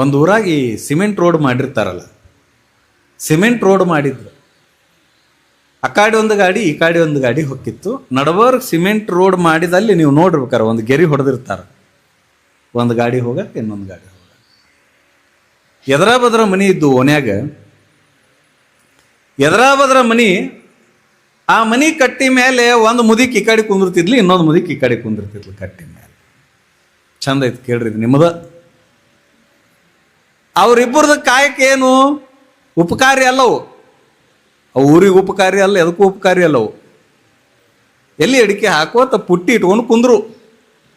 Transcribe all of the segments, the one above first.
ಒಂದು ಊರಾಗ ಈ ಸಿಮೆಂಟ್ ರೋಡ್ ಮಾಡಿರ್ತಾರಲ್ಲ. ಸಿಮೆಂಟ್ ರೋಡ್ ಮಾಡಿದ್ರು. ಆ ಕಾಡಿ ಒಂದು ಗಾಡಿ, ಈ ಕಾಡಿ ಒಂದು ಗಾಡಿ ಹೊಕ್ಕಿತ್ತು ನಡಬರ್ಗ್ ಸಿಮೆಂಟ್ ರೋಡ್ ಮಾಡಿದಲ್ಲಿ ನೀವು ನೋಡಿರ್ಬೇಕಾರೆ ಒಂದು ಗೆರಿ ಹೊಡೆದಿರ್ತಾರೆ. ಒಂದು ಗಾಡಿ ಹೋಗಕ್ಕೆ ಇನ್ನೊಂದು ಗಾಡಿ ಹೋಗ ಬದ್ರ ಮನಿ ಇದ್ದು ಓನ್ಯಾಗ ಎದರಾಬದ್ರ ಮನಿ, ಆ ಮನಿ ಕಟ್ಟಿ ಮೇಲೆ ಒಂದು ಮುದಿಕ್ ಈ ಕಡೆ ಕುಂದಿರ್ತಿದ್ಲಿ, ಇನ್ನೊಂದು ಮುದಿಕ್ ಈ ಕಡೆ ಕುಂದಿರ್ತಿದ್ಲು ಕಟ್ಟಿ ಮೇಲೆ. ಚಂದ ಐತೆ ಕೇಳ್ರಿ ನಿಮ್ಮದ ಅವ್ರಿಬ್ಬರದ ಕಾಯಕ್ಕೇನು ಉಪಕಾರಿ ಅಲ್ಲವು. ಅವು ಊರಿಗೆ ಉಪಕಾರಿ ಅಲ್ಲ, ಎದಕ್ಕೂ ಉಪಕಾರಿ ಅಲ್ಲವು. ಎಲ್ಲಿ ಅಡಿಕೆ ಹಾಕೋತ ಪುಟ್ಟಿ ಇಟ್ಕೊಂಡು ಕುಂದ್ರು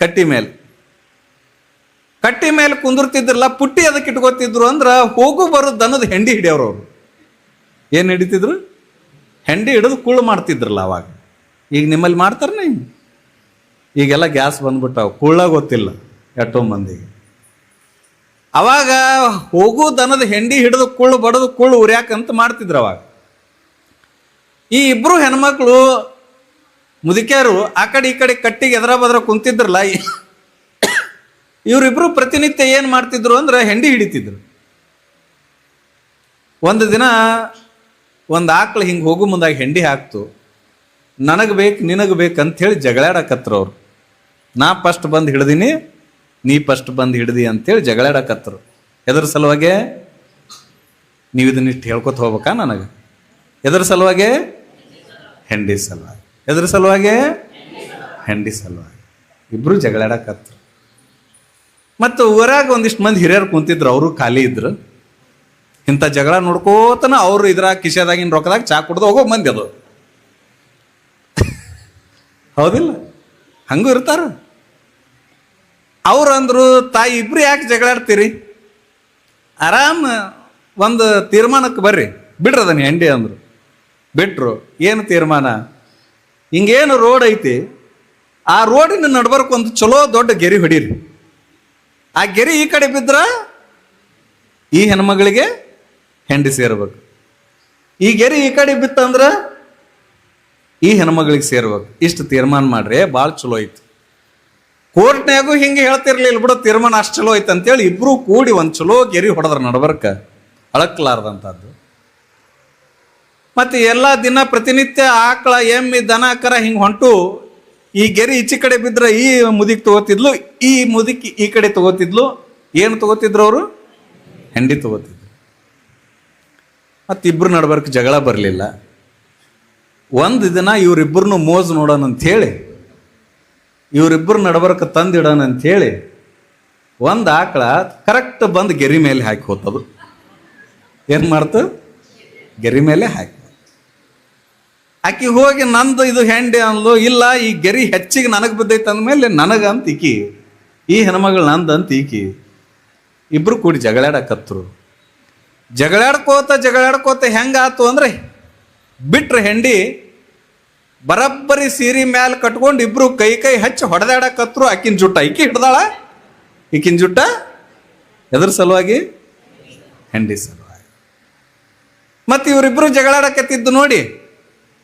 ಕಟ್ಟಿ ಮೇಲೆ. ಕಟ್ಟಿ ಮೇಲೆ ಕುಂದಿರ್ತಿದ್ರಲ್ಲ ಪುಟ್ಟಿ ಅದಕ್ಕೆ ಇಟ್ಕೋತಿದ್ರು ಅಂದ್ರೆ ಹೋಗು ಬರೋ ದನದ ಹೆಂಡಿ ಹಿಡಿಯೋರು ಅವರು. ಏನು ಹಿಡಿತಿದ್ರು? ಹೆಂಡಿ ಹಿಡಿದು ಕುಳ್ಳು ಮಾಡ್ತಿದ್ರಲ್ಲ ಅವಾಗ. ಈಗ ನಿಮ್ಮಲ್ಲಿ ಮಾಡ್ತಾರನೇ ಈಗೆಲ್ಲ ಗ್ಯಾಸ್ ಬಂದ್ಬಿಟ್ಟಾವ. ಕುಳ್ಳ ಗೊತ್ತಿಲ್ಲ ಎಷ್ಟೋ ಮಂದಿಗೆ. ಅವಾಗ ಹೋಗು ದನದ ಹೆಂಡಿ ಹಿಡಿದು ಕುಳ್ಳು ಬಡದು ಕುಳ್ಳು ಉರ್ಯಾಕಂತ ಮಾಡ್ತಿದ್ರು ಅವಾಗ. ಈ ಇಬ್ರು ಹೆಣ್ಮಕ್ಳು ಮುದುಕ್ಯಾರು ಆ ಕಡೆ ಈ ಕಡೆ ಕಟ್ಟಿಗೆ ಎದರ ಬದ್ರ ಕುಂತಿದ್ರಲ್ಲ ಇವರಿಬ್ರು ಪ್ರತಿನಿತ್ಯ ಏನು ಮಾಡ್ತಿದ್ರು ಅಂದ್ರೆ ಹೆಂಡಿ ಹಿಡಿತಿದ್ರು. ಒಂದು ದಿನ ಒಂದು ಆಕಳು ಹಿಂಗೆ ಹೋಗು ಮುಂದಾಗಿ ಹೆಂಡಿ ಹಾಕ್ತು. ನನಗೆ ಬೇಕು, ನಿನಗೆ ಬೇಕು ಹೇಳಿ ಜಗಳಾಡಕತ್ರ ಅವ್ರು. ನಾ ಫಸ್ಟ್ ಬಂದು ಹಿಡ್ದೀನಿ ನೀ ಫಸ್ಟ್ ಬಂದು ಹಿಡ್ದಿ ಅಂತೇಳಿ ಜಗಳಾಡಕತ್ರು. ಎದ್ರ ಸಲುವಾಗೆ ನೀವು ಇದನ್ನ ಇಷ್ಟು ಹೇಳ್ಕೊತ ಹೋಗ್ಬೇಕಾ ನನಗೆ? ಎದ್ರ ಸಲುವಾಗೆ ಹೆಂಡಿ ಸಲುವಾಗಿ. ಎದ್ರ ಸಲುವಾಗೆ ಹೆಂಡಿ ಸಲುವಾಗಿ. ಇಬ್ರು ಜಗಳಾಡಕತ್ರು. ಮತ್ತು ಊರಾಗ ಒಂದಿಷ್ಟು ಮಂದಿ ಹಿರಿಯರು ಕುಂತಿದ್ರು, ಅವರು ಖಾಲಿ ಇದ್ರು. ಇಂಥ ಜಗಳ ನೋಡ್ಕೋತನ ಅವರು ಇದ್ರಾಗ ಕಿಶೆದಾಗಿನ ರೊಕ್ಕದಾಗ ಚಾ ಕುಡ್ದು ಹೋಗೋ ಮಂದಿ ಅದು. ಹೌದಿಲ್ಲ? ಹಂಗೂ ಇರ್ತಾರ? ಅವ್ರು ಅಂದ್ರು ತಾಯಿ ಇಬ್ರು ಯಾಕೆ ಜಗಳಾಡ್ತೀರಿ ಆರಾಮ ಒಂದು ತೀರ್ಮಾನಕ್ಕೆ ಬರ್ರಿ. ಬಿಡ್ರಿ ಅದನ್ನ ಹೆಂಡಿ ಅಂದ್ರು. ಬಿಟ್ರು, ಏನು ತೀರ್ಮಾನ? ಹಿಂಗೇನು ರೋಡ್ ಐತಿ, ಆ ರೋಡಿನ ನಡ್ಬರ್ಕ್ ಒಂದು ಚಲೋ ದೊಡ್ಡ ಗೆರಿ ಹೊಡೀರಿ. ಆ ಗೆರಿ ಈ ಕಡೆ ಬಿದ್ರ ಈ ಹೆಣ್ಮಗಳಿಗೆ ಹೆಂಡಿ ಸೇರ್ಬೇಕು. ಈ ಗೆರಿ ಈ ಕಡೆ ಬಿತ್ತಂದ್ರ ಈ ಹೆಣ್ಮಗಳಿಗೆ ಸೇರ್ಬೇಕು. ಇಷ್ಟು ತೀರ್ಮಾನ ಮಾಡ್ರಿ, ಭಾಳ ಚಲೋ ಐತಿ. ಕೋರ್ಟ್ನ್ಯಾಗೂ ಹಿಂಗೆ ಹೇಳ್ತಿರ್ಲಿಲ್ಲ ಬಿಡು, ತೀರ್ಮಾನ ಅಷ್ಟು ಚಲೋ ಐತೆ ಅಂತೇಳಿ ಇಬ್ಬರೂ ಕೂಡಿ ಒಂದು ಚಲೋ ಗೆರಿ ಹೊಡೆದ್ರ ನಡ್ಬರ್ಕ. ಅಳಕ್ಲಾರ್ದಂಥದ್ದು. ಮತ್ತೆ ಎಲ್ಲ ದಿನ ಪ್ರತಿನಿತ್ಯ ಆಕಳ, ಎಮ್ಮಿ, ದನ, ಕರ ಹಿಂಗೆ ಹೊಂಟು, ಈ ಗೆರಿ ಈಚೆ ಕಡೆ ಬಿದ್ದರೆ ಈ ಮುದಿಕ್ ತಗೋತಿದ್ಲು, ಈ ಮುದಿಕ್ ಈ ಕಡೆ ತಗೋತಿದ್ಲು. ಏನು ತಗೋತಿದ್ರು ಅವರು? ಹೆಂಡಿ ತಗೋತಿದ್ರು. ಮತ್ತೆ ಇಬ್ರು ನಡ್ಬರ್ಕ್ ಜಗಳ ಬರಲಿಲ್ಲ. ಒಂದು ದಿನ ಇವರಿಬ್ಬರನ್ನು ಮೋಜು ನೋಡೋಣ ಅಂಥೇಳಿ ಇವರಿಬ್ಬರು ನಡಬರ್ಕ ತಂದಿಡೋಣ ಅಂಥೇಳಿ ಒಂದು ಆಕಳ ಕರೆಕ್ಟ್ ಬಂದು ಗೆರಿ ಮೇಲೆ ಹಾಕಿ ಹೋತದು. ಏನು ಮಾಡ್ತು? ಗೆರಿ ಮೇಲೆ ಹಾಕಿ ಆಕಿ ಹೋಗಿ ನಂದು ಇದು ಹೆಂಡೆ ಅಂದ್ಲು, ಇಲ್ಲ, ಈ ಗೆರಿ ಹೆಚ್ಚಿಗೆ ನನಗೆ ಬಿದ್ದೈತೆ ಅಂದಮೇಲೆ ನನಗಂತ ಈಕಿ, ಈ ಹೆಣ್ಮಗಳು ನಂದು ಅಂತ ಈಕಿ, ಇಬ್ರು ಕೂಡಿ ಜಗಳಾಡಕತ್ರು. ಜಗಳಾಡ್ಕೋತ ಜಗಳಾಡ್ಕೋತ ಹೆಂಗಾತು ಅಂದ್ರೆ ಬಿಟ್ರೆ ಹೆಂಡಿ ಬರಬ್ಬರಿ ಸೀರೆ ಮ್ಯಾಲ ಕಟ್ಕೊಂಡು ಇಬ್ರು ಕೈ ಕೈ ಹಚ್ಚಿ ಹೊಡೆದಾಡಕತ್ರು ಆಕಿನ ಜುಟ್ಟ. ಈಕಿ ಹಿಡ್ದಾಳ? ಈಕಿನ ಜುಟ್ಟ? ಎದ್ರ ಸಲುವಾಗಿ? ಹೆಂಡಿ ಸಲುವಾಗಿ. ಮತ್ತೆ ಇವರಿಬ್ರು ಜಗಳಾಡಕತ್ತಿದ್ದು ನೋಡಿ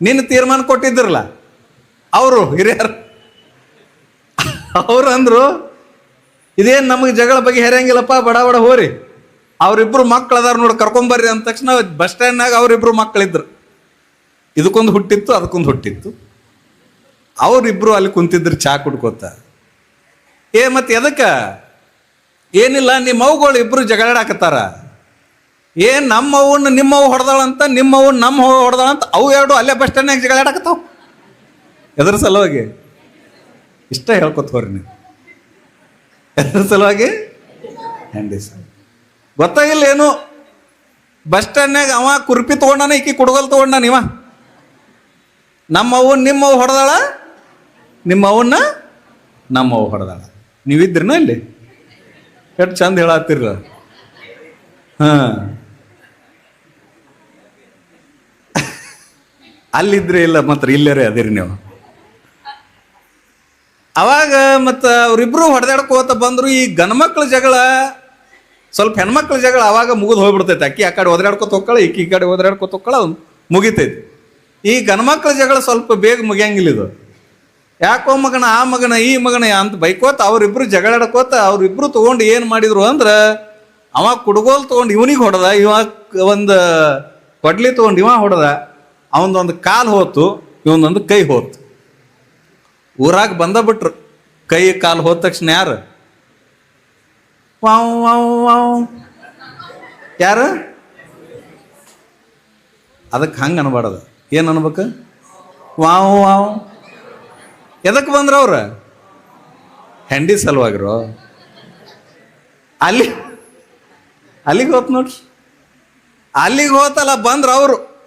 ನಿನ್ನ ತೀರ್ಮಾನ ಕೊಟ್ಟಿದ್ರಲ್ಲ ಅವರು ಹಿರಿಯರು. ಅವ್ರು ಅಂದ್ರು, ಇದೇನು ನಮಗೆ ಜಗಳ ಬಗ್ಗೆ ಹೆರಂಗಿಲ್ಲಪ್ಪ ಬಡ ಬಡ ಹೋರಿ. ಅವ್ರಿಬ್ರು ಮಕ್ಳು ಅದಾರ ನೋಡಿ ಕರ್ಕೊಂಬರ್ರಿ ಅಂದ ತಕ್ಷಣ ಬಸ್ ಸ್ಟ್ಯಾಂಡ್ನಾಗ ಅವರಿಬ್ರು ಮಕ್ಕಳಿದ್ರು ಇದಕ್ಕೊಂದು ಹುಟ್ಟಿತ್ತು, ಅದಕ್ಕೊಂದು ಹುಟ್ಟಿತ್ತು. ಅವರಿಬ್ಬರು ಅಲ್ಲಿ ಕುಂತಿದ್ರು ಚಾ ಕುಡ್ಕೋತ. ಏ, ಮತ್ತೆ ಎದಕ್ಕೆ? ಏನಿಲ್ಲ, ನಿಮ್ಮ ಅವುಗಳು ಇಬ್ಬರು ಜಗಳಾಡಕತ್ತಾರ ಏ, ನಮ್ಮ ಅವನ್ನ ನಿಮ್ಮ ಅವು ಹೊಡೆದಾಳಂತ, ನಿಮ್ಮ ಅವು ನಮ್ಮ ಹೊಡೆದಾಳಂತ, ಅವು ಎರಡು ಅಲ್ಲೇ ಬಸ್ ಸ್ಟ್ಯಾಂಡ್ನಾಗ ಜಗಳಾಡಕತ್ತಾವ ಎದ್ರ ಸಲುವಾಗಿ? ಇಷ್ಟ ಹೇಳ್ಕೊತ ಹೋರಿ ನೀವು. ಎದ್ರ ಸಲುವಾಗಿ? ಹೆಂಡಿ ಸರ್. ಗೊತ್ತಾಗಿಲ್ಲ ಏನು? ಬಸ್ ಸ್ಟ್ಯಾಂಡ್ನಾಗ ಅವ ಕುರ್ಪಿ ತಗೊಂಡಾನ, ಈಕಿ ಕುಡುಗಲ್ ತಗೊಂಡಾನ ಇವ? ನಮ್ಮ ನಿಮ್ಮವು ನಿಮ್ಮ ಅವು ಹೊಡೆದಾಳ? ನಿಮ್ಮವನ್ನ ನಮ್ಮವು ಹೊಡೆದಾಳ. ನೀವಿದ್ರನ ಇಲ್ಲಿ? ಎಷ್ಟು ಚಂದ ಹೇಳತ್ತೀರ ಹಾ. ಅಲ್ಲಿದ್ರೆ ಇಲ್ಲ ಮಾತ್ರ, ಇಲ್ಲರೇ ಅದಿರಿ ನೀವು. ಅವಾಗ ಮತ್ತು ಅವರಿಬ್ರು ಹೊಡೆದಾಡ್ಕೋತ ಬಂದ್ರು, ಈ ಗಂಡ್ಮಕ್ಳ ಜಗಳ, ಸ್ವಲ್ಪ ಹೆಣ್ಮಕ್ಳ ಜಗಳ ಅವಾಗ ಮುಗಿದು ಹೋಗ್ಬಿಡ್ತೈತೆ. ಅಕ್ಕಿ ಆ ಕಡೆ ಒದರಾಡ್ಕೊತ ಹೋಗ್ಕಳ ಇಕ್ಕಿ ಈ ಕಡೆ ಒದರಾಡ್ಕೊತ ಹೋಗ್ಕಳ, ಮುಗಿತೈತಿ. ಈ ಗಂಡ್ಮಕ್ಳ ಜಗಳ ಸ್ವಲ್ಪ ಬೇಗ ಮುಗಿಯಂಗಿಲ್ಲ ಇದು. ಯಾಕೋ ಮಗನ, ಆ ಮಗನ, ಈ ಮಗನ ಅಂತ ಬೈಕೋತ ಅವರಿಬ್ರು ಜಗಳಾಡ್ಕೋತ ಅವರಿಬ್ರು ತಗೊಂಡು ಏನು ಮಾಡಿದ್ರು ಅಂದ್ರೆ ಅವ ಕುಡ್ಗೋಲ್ ತಗೊಂಡು ಇವನಿಗೆ ಹೊಡೆದ, ಇವ ಒಂದು ಕೊಡ್ಲಿ ತಗೊಂಡು ಇವ ಹೊಡೆದ, ಅವನೊಂದು ಕಾಲು ಹೋತು, ಇವನೊಂದು ಕೈ ಹೋತು. ಊರಾಗ ಬಂದ ಬಿಟ್ರು, ಕೈ ಕಾಲು ಹೋದ ತಕ್ಷಣ ಯಾರು? Wow wow wow. ಯಾರು? ಅದಕ್ಕೆ ಹಂಗೆ ಅನ್ಬಾರ್ದು. ಏನು ಅನ್ಬೇಕು? Wow wow. ಎದಕ್ಕೆ ಬಂದ್ರ ಅವ್ರ? ಹೆಂಡಿ ಸಲುವಾಗಿರೋ? ಅಲ್ಲಿ, ಅಲ್ಲಿಗೆ ಹೋತ್ ನೋಡ್ರಿ. ಅಲ್ಲಿಗೆ ಹೋತಲ್ಲ, ಬಂದ್ರ ಅವರು.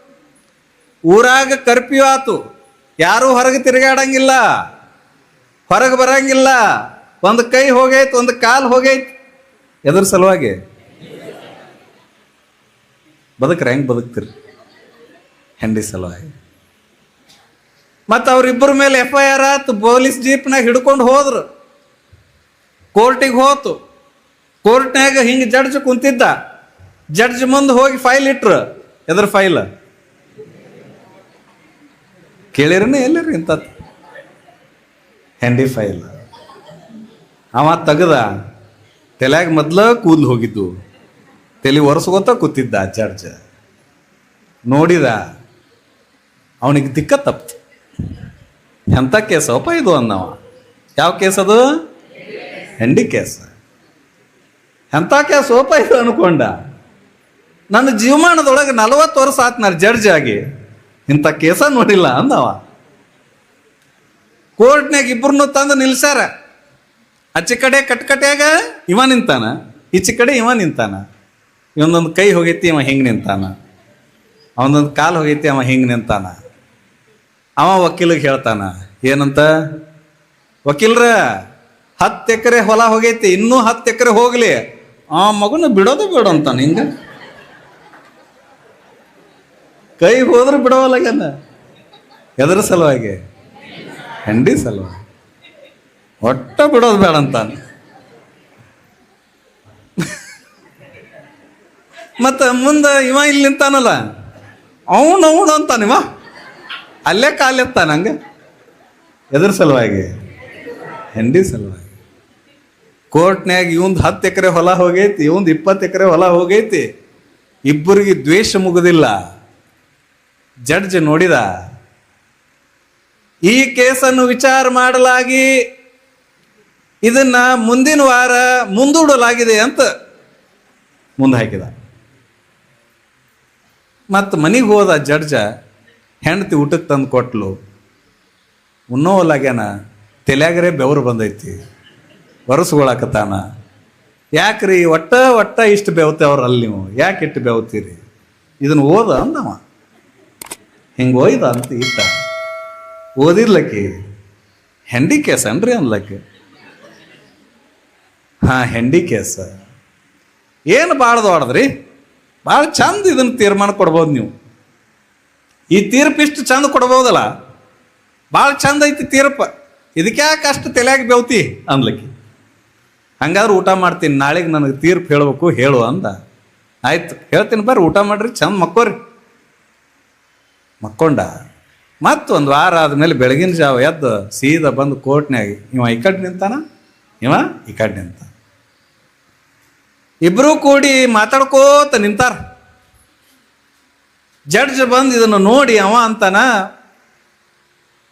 ಊರಾಗ ಕರ್ಪ್ಯೂ ಆತು. ಯಾರು ಹೊರಗೆ ತಿರುಗಾಡಂಗಿಲ್ಲ. ಹೊರಗೆ ಬರಂಗಿಲ್ಲ. ಒಂದು ಕೈ ಹೋಗೈತೆ, ಒಂದು ಕಾಲು ಹೋಗೈತೆ. ಎದ್ರ ಸಲುವಾಗಿ. ಬದುಕ್ರೆ, ಹೆಂಗೆ ಬದುಕ್ತಿರಿ? ಹೆಂಡಿ ಸಲುವಾಗಿ. ಮತ್ತು ಅವರಿಬ್ಬರ ಮೇಲೆ ಎಫ್ ಐ ಆರ್ ಆತು, ಪೊಲೀಸ್ ಜೀಪ್ನಾಗ ಹಿಡ್ಕೊಂಡು ಹೋದ್ರು. ಕೋರ್ಟಿಗೆ ಹೋತು. ಕೋರ್ಟ್ನಾಗ ಹಿಂಗೆ ಜಡ್ಜ್ ಕುಂತಿದ್ದ. ಜಡ್ಜ್ ಮುಂದೆ ಹೋಗಿ ಫೈಲ್ ಇಟ್ರು. ಎದ್ರ ಫೈಲ್? ಕೇಳಿರನೇ ಎಲ್ಲರಿ ಇಂಥ ಹೆಂಡಿ ಫೈಲ್. ಅವ ತೆಗದ. ತಲೆಯಾಗ ಮೊದ್ಲ ಕೂದಲು ಹೋಗಿದ್ದು. ತಲೆ ಒರೆಸ್ಕೋತ ಕೂತಿದ್ದ ಜಡ್ಜ್. ನೋಡಿದ. ಅವನಿಗೆ ದಿಕ್ಕ ತಪ್ತು ಎಂಥ ಕೇಸಪ್ಪ ಇದು ಅನ್ನವ. ಯಾವ ಕೇಸ್ ಅದು? ಹೆಂಡಿ ಕೇಸ್. ಎಂಥ ಕೇಸೋಪ ಇದು ಅನ್ಕೊಂಡ. ನನ್ನ ಜೀವಮಾನದೊಳಗೆ ನಲವತ್ತು ವರ್ಷ ಆತ್ ನಾನು ಜಡ್ಜ್ ಆಗಿ. ಇಂಥ ಕೇಸ ನೋಡಿಲ್ಲ ಅಂದವ ಕೋರ್ಟ್ನಾಗ ಇಬ್ಬರನ್ನು ತಂದು ನಿಲ್ಸ್ಯಾರ. ಆಚೆ ಕಡೆ ಕಟ್ಕಟ್ಯಾಗ ಇವ ನಿಂತಾನ. ಈಚೆ ಕಡೆ ಇವ ನಿಂತಾನ. ಇವನೊಂದು ಕೈ ಹೋಗೈತಿ, ಇವ ಹಿಂಗೆ ನಿಂತಾನ. ಅವನೊಂದು ಕಾಲು ಹೋಗೈತಿ ಅವ ಹಿಂಗೆ ನಿಂತಾನ. ಅವ ವಕೀಲಿಗೆ ಹೇಳ್ತಾನ, ಏನಂತ? ವಕೀಲ್ರ, ಹತ್ತು ಎಕರೆ ಹೊಲ ಹೋಗೈತಿ, ಇನ್ನೂ ಹತ್ತು ಎಕರೆ ಹೋಗ್ಲಿ. ಆ ಮಗುನ ಬಿಡೋದು ಬೇಡ ಅಂತಾನ, ಹಿಂಗ? ಕೈ ಹೋದ್ರೆ ಬಿಡೋವಲ್ಲಾಗಲ್ಲ ಎದರ ಸಲುವಾಗಿ? ಹೆಂಡಿ ಸಲುವಾಗಿ. ಒಟ್ಟ ಬಿಡೋದು ಬೇಡ ಅಂತಾನೆ. ಮತ್ತ ಮುಂದೆ ಇವ ಇಲ್ಲಿ ನಿಂತಾನಲ್ಲ ಅವನು ಅವನು ಅಂತಾನ ಇವ? ಅಲ್ಲೇ ಕಾಲೆತ್ತ ನಂಗೆ. ಎದ್ರ ಸಲುವಾಗಿ. ಹೆಂಡಿ ಸಲುವಾಗಿ. ಕೋರ್ಟ್ನ್ಯಾಗ ಇವಂದು ಹತ್ತು ಎಕರೆ ಹೊಲ ಹೋಗೈತಿ, ಇವಂದು ಇಪ್ಪತ್ತು ಎಕರೆ ಹೊಲ ಹೋಗೈತಿ. ಇಬ್ಬರಿಗೆ ದ್ವೇಷ ಮುಗುದಿಲ್ಲ. ಜಡ್ಜ್ ನೋಡಿದ. ಈ ಕೇಸನ್ನು ವಿಚಾರ ಮಾಡಲಾಗಿ ಇದನ್ನ ಮುಂದಿನ ವಾರ ಮುಂದೂಡಲಾಗಿದೆ ಅಂತ ಮುಂದೆ ಹಾಕಿದ. ಮತ್ತು ಮನೆಗೆ ಹೋದ ಜಡ್ಜ ಹೆಂಡತಿ ಊಟಕ್ಕೆ ತಂದು ಕೊಟ್ಲು. ಉಣ್ಣೋಲಾಗ್ಯಾನ ತಲೆಯಾಗರೆ ಬೆವರು ಬಂದೈತಿ. ಒರೆಸ್ಕೊಳಕತ್ತಾನ. ಯಾಕ್ರಿ, ಒಟ್ಟ ಒಟ್ಟ ಇಷ್ಟು ಬೆವತೇವ್ರ ಅಲ್ಲಿ ನೀವು? ಯಾಕೆ ಇಟ್ಟು ಬೆವ್ತೀರಿ? ಇದನ್ನು ಓದ ಅಂದವ. ಹಿಂಗೆ ಓಯ್ದ ಅಂತ ಇಟ್ಟ. ಓದಿರ್ಲಕ್ಕಿ. ಹೆಂಡಿ ಕೇಸ ಅನ್ರಿ ಅನ್ಲಕ್ಕೆ? ಹಾ, ಹೆಂಡಿ ಕೇಸ. ಏನು ಭಾಳ ಹೊಡೆದ್ರಿ ಭಾಳ ಚಂದ ಇದನ್ನು ತೀರ್ಮಾನ ಕೊಡ್ಬೋದು ನೀವು. ಈ ತೀರ್ಪು ಇಷ್ಟು ಚಂದ ಕೊಡ್ಬೋದಲ್ಲ? ಭಾಳ ಚಂದ ಐತಿ ತೀರ್ಪು. ಇದಕ್ಕೆ ಯಾಕೆ ಅಷ್ಟು ತಲೆಯಾಗಿ ಬೆವ್ತಿ ಅನ್ಲಿಕ್ಕೆ. ಹಂಗಾದ್ರೆ ಊಟ ಮಾಡ್ತೀನಿ ನಾಳೆಗೆ ನನಗೆ ತೀರ್ಪು ಹೇಳಬೇಕು ಹೇಳು ಅಂದ. ಆಯ್ತು ಹೇಳ್ತೀನಿ ಬರ್ರಿ ಊಟ ಮಾಡ್ರಿ ಚಂದ ಮಕ್ಕೋರಿ. ಮಕ್ಕೊಂಡ. ಮತ್ತೊಂದು ವಾರ ಆದಮೇಲೆ ಬೆಳಗಿನ ಜಾವ ಎದ್ದು ಸೀದಾ ಬಂದು ಕೋರ್ಟ್ನ್ಯಾಗ ಇವ ಈ ಕಡೆ ನಿಂತಾನ? ಇವ ಈ ಕಡೆ ನಿಂತ. ಇಬ್ಬರೂ ಕೂಡಿ ಮಾತಾಡ್ಕೋತ ನಿಂತಾರ. ಜಡ್ಜ್ ಬಂದು ಇದನ್ನು ನೋಡಿ ಅವ ಅಂತನ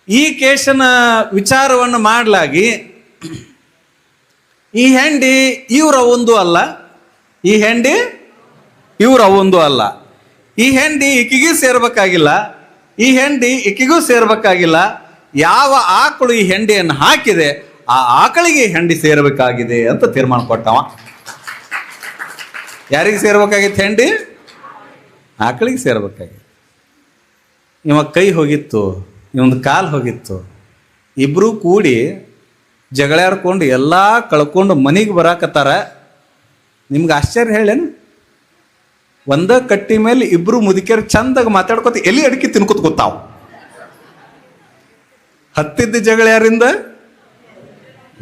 ಈ ಕೇಸನ ವಿಚಾರವನ್ನು ಮಾಡಲಾಗಿ ಈ ಹೆಂಡಿ ಇವರ ಒಂದು ಅಲ್ಲ. ಈ ಹೆಂಡಿ ಇವರ ಒಂದು ಅಲ್ಲ. ಈ ಹೆಂಡಿ ಇಕ್ಕಿಗೂ ಸೇರ್ಬೇಕಾಗಿಲ್ಲ. ಈ ಹೆಂಡಿ ಇಕ್ಕಿಗೂ ಸೇರ್ಬೇಕಾಗಿಲ್ಲ. ಯಾವ ಆಕಳು ಈ ಹೆಂಡಿಯನ್ನು ಹಾಕಿದೆ, ಆ ಆಕಳಿಗೆ ಹೆಂಡಿ ಸೇರ್ಬೇಕಾಗಿದೆ ಅಂತ ತೀರ್ಮಾನ ಕೊಟ್ಟವ. ಯಾರಿಗೆ ಸೇರ್ಬೇಕಾಗಿತ್ತು ಹೆಂಡಿ? ಆಕಳಿಗೆ ಸೇರ್ಬೇಕಾಗಿತ್ತು ಇವ ಕೈ ಹೋಗಿತ್ತು, ಇವೊಂದು ಕಾಲು ಹೋಗಿತ್ತು. ಇಬ್ಬರೂ ಕೂಡಿ ಜಗಳಾಡ್ಕೊಂಡು ಎಲ್ಲ ಕಳ್ಕೊಂಡು ಮನೆಗೆ ಬರಾಕತ್ತಾರ. ನಿಮ್ಗೆ ಆಶ್ಚರ್ಯ ಹೇಳೇನು ಒಂದ ಕಟ್ಟಿ ಮೇಲೆ ಇಬ್ರು ಮುದುಕಿಯರು ಚಂದಾಗ ಮಾತಾಡ್ಕೊತ ಎಲ್ಲಿ ಅಡಿಕೆ ತಿನ್ಕೊತ ಗೊತ್ತಾವು ಹತ್ತಿದ್ದ ಜಗಳ ಯಾರಿಂದ?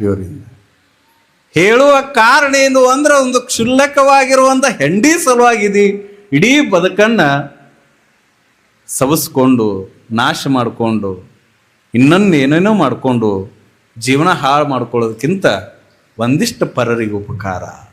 ಇವರಿಂದ. ಹೇಳುವ ಕಾರಣ ಏನು ಅಂದ್ರೆ ಒಂದು ಕ್ಷುಲ್ಲಕವಾಗಿರುವಂತ ಹೆಂಡಿ ಸಲುವಾಗಿದೆ. ಇಡೀ ಬದುಕನ್ನು ಸವಸ್ಕೊಂಡು ನಾಶ ಮಾಡಿಕೊಂಡು ಇನ್ನೊಂದು ಏನೇನೋ ಮಾಡಿಕೊಂಡು ಜೀವನ ಹಾಳು ಮಾಡ್ಕೊಳ್ಳೋದಕ್ಕಿಂತ ಒಂದಿಷ್ಟು ಪರರಿಗೆ ಉಪಕಾರ.